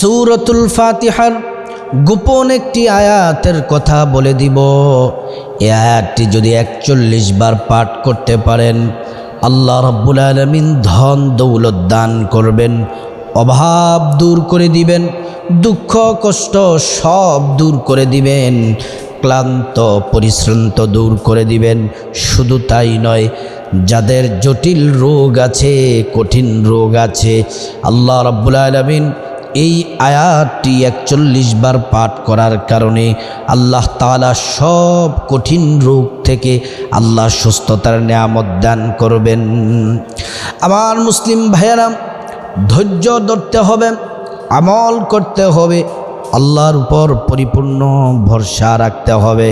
সুরতুল ফাতিহার গোপন একটি আয়াতের কথা বলে দিব। এ আয়াতটি যদি একচল্লিশ বার পাঠ করতে পারেন, আল্লাহ রব্বুল আলমিন ধন দৌলত দান করবেন, অভাব দূর করে দিবেন, দুঃখ, কষ্ট সব দূর করে দিবেন, ক্লান্ত, পরিশ্রান্ত দূর করে দিবেন। শুধু তাই নয়, যাদের জটিল রোগ আছে, কঠিন রোগ আছে, আল্লাহ রব্বুল আলমিন এই আয়াতটি একচল্লিশ বার পাঠ করার কারণে আল্লাহ তালা সব কঠিন রোগ থেকে আল্লাহ সুস্থতার নিয়ামত দান করবেন। আমার মুসলিম ভাইয়েরা, ধৈর্য ধরতে হবে, আমল করতে হবে, আল্লাহর উপর পরিপূর্ণ ভরসা রাখতে হবে।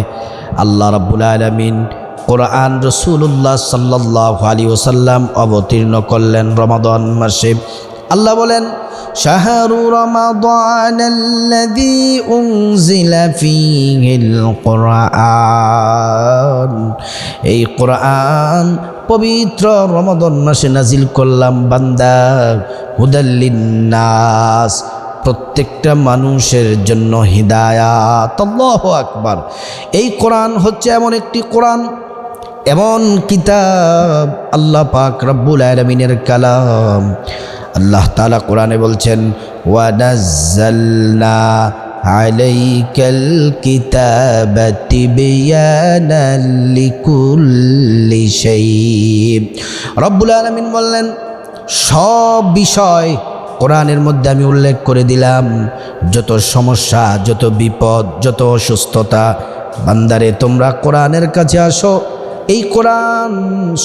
আল্লাহ রাব্বুল আলমিন কোরআন রসুল্লাহ সাল্লাহ আলী ওসাল্লাম অবতীর্ণ করলেন রমাদন মাসে। আল্লাহ বলেন শাহরু রমাদান الذي أنزل فيه القرآن এই কোরআন পবিত্র রমাদন মাসে নাজিল করলাম বান্দা হুদাল্লিন্নাস প্রত্যেকটা মানুষের জন্য হিদায়াত আল্লাহ আকবার এই কোরআন হচ্ছে এমন একটি কোরআন এমন কিতাব আল্লাহ পাক রব্বুল আলমিনের কালাম আল্লাহ তালা কোরআনে বলছেন রব্বুল আলামিন বললেন, সব বিষয় কোরআনের মধ্যে আমি উল্লেখ করে দিলাম। যত সমস্যা, যত বিপদ, যত অসুস্থতা, বান্দারে তোমরা কোরআনের কাছে আসো এই কোরআন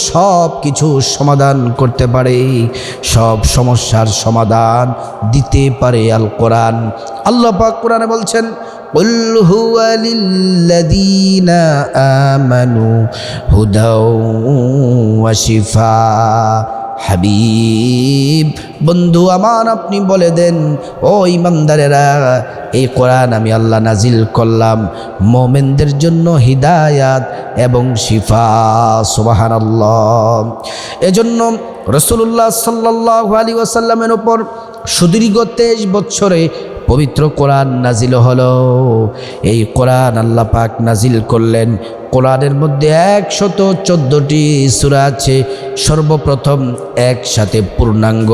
সব কিছু সমাধান করতে পারে সব সমস্যার সমাধান দিতে পারে আল কোরআন আল্লাহ পাক কোরআনে বলছেন قل هو للذين آمنوا هدى وشفاء হাবিব, বন্ধু আমার, আপনি বলে দেন, ও ইমানদারেরা, এই কোরআন আমি আল্লাহ নাজিল করলাম। মোমেনদের জন্য হিদায়াত এবং শিফা সুবাহান আল্লাহ এজন্য রসুল্লাহ সাল্লাহ আলী ওয়াসাল্লামের ওপর সুদীর্ঘ তেইশ বছরে পবিত্র কোরআন নাজিল হলো। এই কোরআন আল্লাহ পাক নাজিল করলেন। কোরআনের মধ্যে একশত চোদ্দোটি সুরা আছে। সর্বপ্রথম একসাথে পূর্ণাঙ্গ।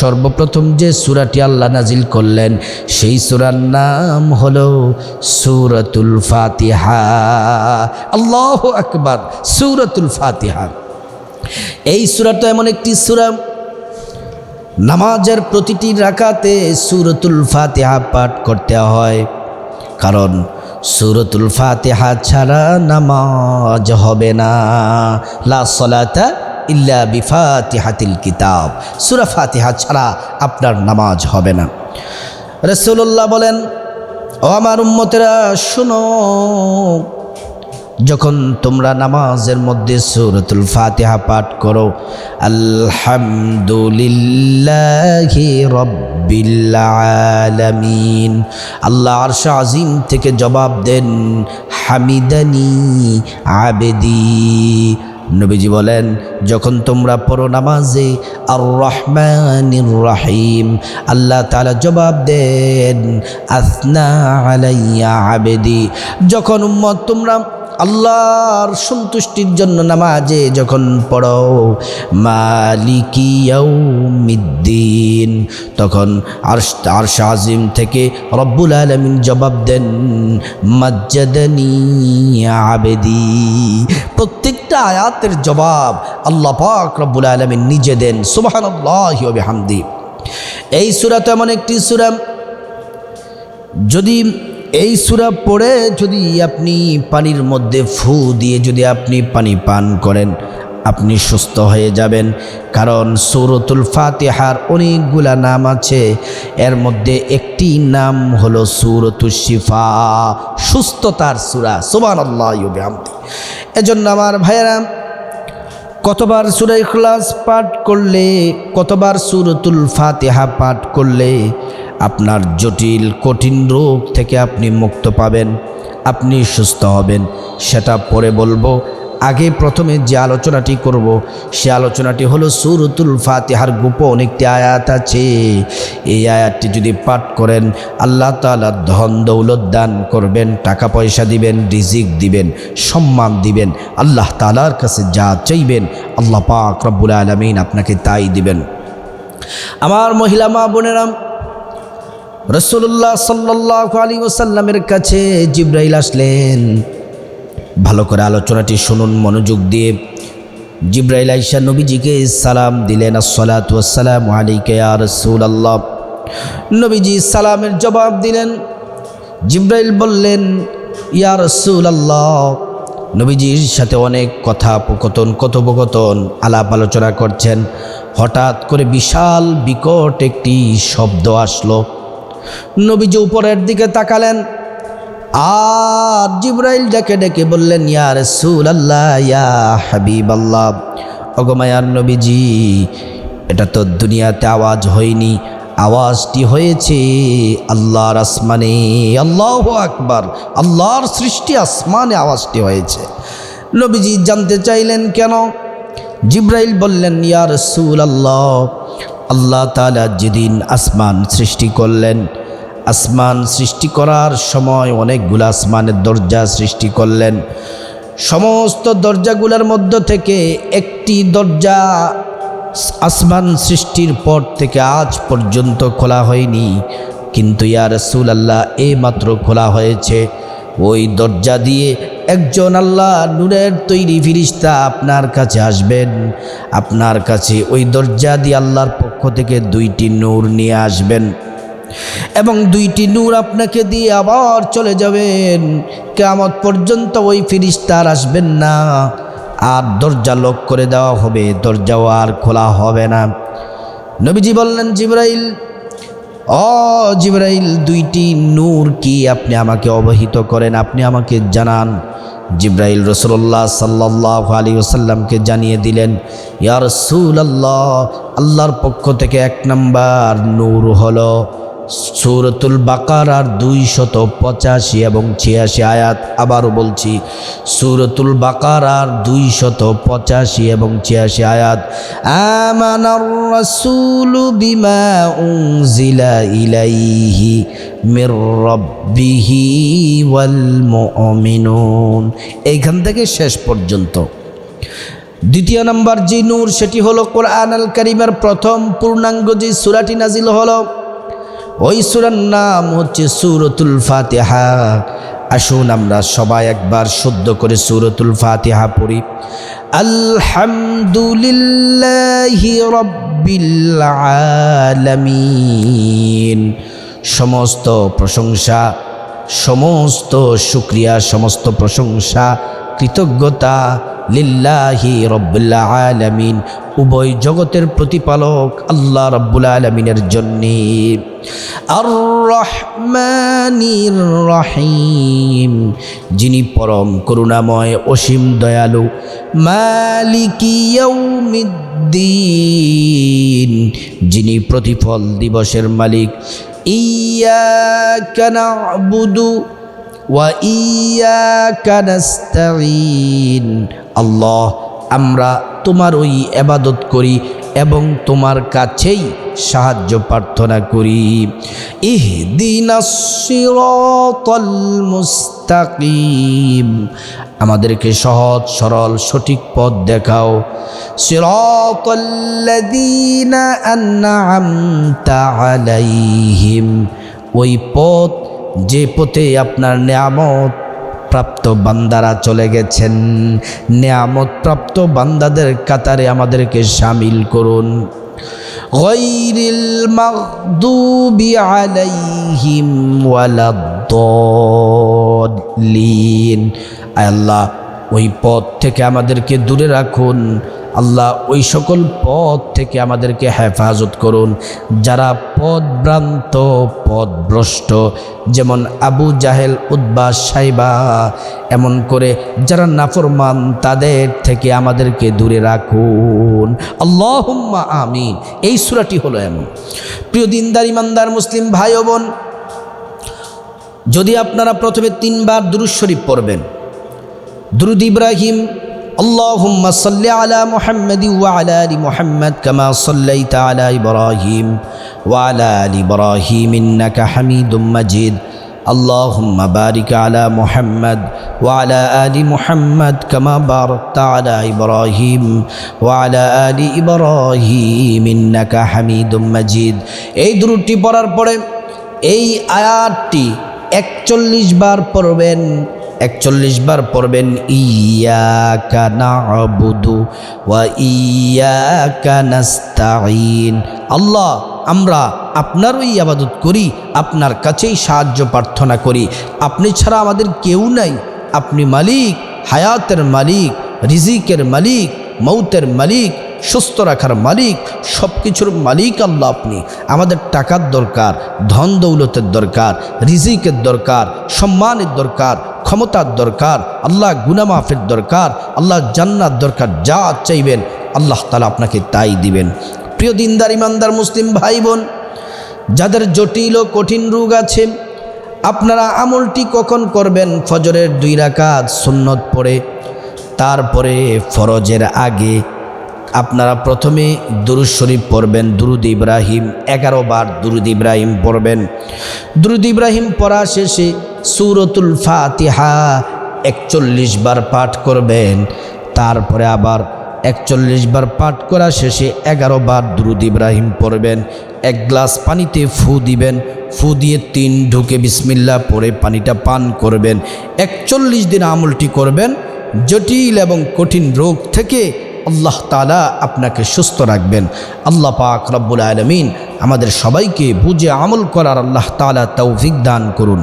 সর্বপ্রথম যে সুরাটি আল্লাহ নাজিল করলেন, সেই সুরার নাম হলো সুরতুল ফাতিহা। আল্লাহ আকবার, সুরতুল ফাতিহা। এই সুরাটা এমন একটি সুরা নামাজের প্রতিটি রাকাতে সুরতুল ফাতিহা পাঠ করতে হয়। কারণ সুরতুল ফাতিহা ছাড়া নামাজ হবে না। লা সলাতা ইল্লা বিফাতিহাতিল কিতাব। সুরা ফাতিহা ছাড়া আপনার নামাজ হবে না। রসুল্লাহ বলেন, ও আমার উম্মতেরা, শুনো। যখন তোমরা নামাজের মধ্যে সুরতুল ফাতিহা পাঠ করো, আলহামদুলিল্লাহি রব্বিল আল্লাহ আরশ আজিম থেকে জবাব দেন, হামিদানি আবেদি। নবীজি বলেন, যখন তোমরা পড়ো নামাজে আর রহমানির রাহিম। আল্লাহ তাআলা জবাব দেন, আসনা আলাইয়া আবেদি। যখন উম্মত তোমরা আল্লাহর সন্তুষ্টির জন্য নামাজে যখন পড়ো মালিকিয়াউমিদ্দিন তখন আরশ আজিম থেকে রব্বুল আলমিন জবাব দেন, মজ্জাদানি আবেদি। প্রত্যেকটা আয়াতের জবাব আল্লাহ পাক রব্বুল আলমিন নিজে দেন সুবাহান্লাহ এই সুরা তো এমন একটি সুরা, যদি এই সুরা পড়ে যদি আপনি পানির মধ্যে ফু দিয়ে যদি আপনি পানি পান করেন, আপনি সুস্থ হয়ে যাবেন। কারণ সৌরতুল ফাতেহার অনেকগুলা নাম আছে। এর মধ্যে একটি নাম হলো সুরতুল শিফা, সুস্থতার সুরা। সোমান আল্লাহ এজন্য আমার ভাইয়েরা, কতবার সুরাই ক্লাস পাঠ করলে, কতবার সুরতুল ফাতেহা পাঠ করলে আপনার জটিল, কঠিন রোগ থেকে আপনি মুক্ত পাবেন, আপনি সুস্থ হবেন। সেটা পরে বলব। আগে প্রথমে যে আলোচনাটি করব, সে আলোচনাটি হলো সুরতুল ফাতিহার গোপন একটি আয়াত আছে। এই আয়াতটি যদি পাঠ করেন, আল্লাহ তালা ধন দৌলত দান করবেন, টাকা পয়সা দিবেন, রিজিক দিবেন, সম্মান দিবেন, আল্লাহ তালার কাছে যা চাইবেন, আল্লাহ পাক রব্বুল আলমিন আপনাকে তাই দিবেন। আমার মহিলা মা বোনেরাম রসুল্লাহ সাল্লাহ আলী ওসাল্লামের কাছে জিব্রাইল আসলেন। ভালো করে আলোচনাটি শুনুন, মনোযোগ দিয়ে। জিব্রাইল আইসা নবীজিকে সালাম দিলেন আসসালাতাম আলিকে আর রসুল আল্লাহ নবীজি সালামের জবাব দিলেন, জিব্রাইল বললেন, ইয়া রসুল আল্লাহ নবীজির সাথে অনেক কথা কথোপকথন কথোপকথন, আলাপ আলোচনা করছেন। হঠাৎ করে বিশাল বিকট একটি শব্দ আসলো। নবীজি উপরের দিকে তাকালেন। আর জিব্রাইল ডেকে ডেকে বললেন, ইয়া রসুল আল্লাহ ইয়া হাবিব আল্লাহ অগমায়ার নবীজি, এটা তো দুনিয়াতে আওয়াজ হয়নি। আওয়াজটি হয়েছে আল্লাহর আসমানে। আল্লাহ আকবার, আল্লাহর সৃষ্টি আসমানে আওয়াজটি হয়েছে। নবীজি জানতে চাইলেন কেন? জিব্রাইল বললেন, ইয়া রসুল আল্লাহ আল্লাহ তালা যেদিন আসমান সৃষ্টি করলেন, আসমান সৃষ্টি করার সময় অনেকগুলো আসমানের দরজা সৃষ্টি করলেন। সমস্ত দরজাগুলোর মধ্য থেকে একটি দরজা আসমান সৃষ্টির পর থেকে আজ পর্যন্ত খোলা হয়নি। কিন্তু ইয়া রসুল আল্লাহ এই মাত্র খোলা হয়েছে। ওই দরজা দিয়ে একজন আল্লাহ নূরের তৈরি ফিরিস্তা আপনার কাছে আসবেন। আপনার কাছে ওই দরজা দিয়ে আল্লাহর পক্ষ থেকে দুইটি নূর নিয়ে আসবেন। এবং দুইটি নূর আপনাকে দিয়ে আবার চলে যাবেন। কেমত পর্যন্ত ওই ফিরিস্তার আসবেন না। আর দরজা লক করে দেওয়া হবে। দরজাও আর খোলা হবে না। নবীজি বললেন, জিব্রাইল ও জিব্রাইল, দুইটি নূর কি আপনি আমাকে অবহিত করেন? আপনি আমাকে জানান। জিব্রাইল রসুল্লাহ সাল্লাহ আলী ওসাল্লামকে জানিয়ে দিলেন ইয়ার রসুল আল্লাহ আল্লাহর পক্ষ থেকে এক নম্বর নূর হলো সুরতুল বাকার আর দুই শত পঁচাশি এবং ছিয়াশি আয়াত আবারও বলছি, সুরতুল বাকার আর দুই শত পঁচাশি এবং ছিয়াশি আয়াত, আমানার রাসূলু বিমা উনজিলা ইলাইহি মির রাব্বিহি ওয়াল এইখান থেকে শেষ পর্যন্ত। দ্বিতীয় নম্বর যে নূর, সেটি হলো কোরআন আল করিমের প্রথম পূর্ণাঙ্গ যে সুরাটি নাজিল হলো ওই সুরার নাম হচ্ছে সুরতুল ফাতেহা। আসুন আমরা সবাই একবার শুদ্ধ করে সুরতুল ফাতেহা পড়ি। আলহামদুলিল্লাহি রব্বিল সমস্ত প্রশংসা, সমস্ত শুক্রিয়া, সমস্ত প্রশংসা, কৃতজ্ঞতা লিল্লাহি রব্বুল্লা আলমিন। উভয় জগতের প্রতিপালক আল্লাহ রব্বুল আলমিনের জন্যে। রহিম। যিনি পরম করুণাময়, অসীম দয়ালু। মালিকিয়ৌমিদ্দিন যিনি প্রতিফল দিবসের মালিক। ইয়া ইয়াকা নাস্তাঈন আল্লাহ, আমরা তোমার ওই এবাদত করি এবং তোমার কাছেই সাহায্য প্রার্থনা করি। ইহদিনাসিরাতাল মুস্তাকিম। আমাদেরকে সহজ, সরল, সঠিক পথ দেখাও। সিরাতাল্লাযীনা আনআমতা আলাইহিম। ওই পথ যে পথে আপনার নিয়ামত প্রাপ্ত বান্দারা চলে গেছেন, নিয়ামত প্রাপ্ত বান্দাদের কাতারে আমাদেরকে সামিল করুন। আল্লাহ, ওই পথ থেকে আমাদেরকে দূরে রাখুন। আল্লাহ ওই সকল পথ থেকে আমাদেরকে হেফাজত করুন। যারা পদভ্রান্ত পদভ্রষ্ট যেমন আবু জাহেল উদ্বাস সাইবা, এমন করে যারা নাফরমান, তাদের থেকে আমাদেরকে দূরে রাখুন। আল্লাহুম্মা আমিন। এই সুরাটি হলো এমন। প্রিয় দিনদার, ইমানদার, মুসলিম ভাই বোন, যদি আপনারা প্রথমে তিনবার দুরুদ শরীফ পড়বেন, দুরুদ ইব্রাহিম اللهم صل على محمد وعلى ال محمد كما صليت على ابراهيم وعلى ال ابراهيم انك حميد مجيد اللهم بارك على محمد وعلى ال محمد كما باركت على ابراهيم وعلى ال ابراهيم انك حميد مجيد এই দুরুটি পড়ার পরে এই আয়াতটি একচল্লিশ বার পড়বেন একচল্লিশ বার পড়বেন, ইয়াকা নাবুদু ওয়া ইয়াকা নাস্তাইন আল্লাহ, আমরা আপনারই আবাদত করি, আপনার কাছেই সাহায্য প্রার্থনা করি। আপনি ছাড়া আমাদের কেউ নাই। আপনি মালিক, হায়াতের মালিক, রিজিকের মালিক, মৌতের মালিক, সুস্থ রাখার মালিক সব কিছুর মালিক আল্লাহ আপনি। আমাদের টাকার দরকার, ধন দৌলতের দরকার, রিজিকের দরকার, সম্মানের দরকার ক্ষমতার দরকার, আল্লাহ গুনামাফের দরকার, আল্লাহ জান্নার দরকার, যা চাইবেন আল্লাহ তালা আপনাকে তাই দিবেন। প্রিয় দিনদার, ইমানদার মুসলিম ভাই বোন যাদের জটিল ও কঠিন রোগ আছে, আপনারা আমলটি কখন করবেন? ফজরের দুই রাকাত সুন্নত পড়ে, তারপরে ফরজের আগে আপনারা প্রথমে দুরুদ শরীফ পড়বেন, দুরুদ ইব্রাহিম, এগারো বার দুরুদ ইব্রাহিম পড়বেন। দুরুদ ইব্রাহিম পড়া শেষে সুরতুল ফাতিহা একচল্লিশ বার পাঠ করবেন। তারপরে আবার একচল্লিশ বার পাঠ করা শেষে এগারো বার দুরুদ ইব্রাহিম পড়বেন। এক গ্লাস পানিতে ফু দিবেন। ফু দিয়ে তিন ঢুকে বিসমিল্লা পরে পানিটা পান করবেন। একচল্লিশ দিন আমলটি করবেন। জটিল এবং কঠিন রোগ থেকে আল্লাহ তালা আপনাকে সুস্থ রাখবেন। আল্লাহ পাক রব্বুল আলমিন আমাদের সবাইকে বুঝে আমল করার আল্লাহ তালা তৌফিক দান করুন।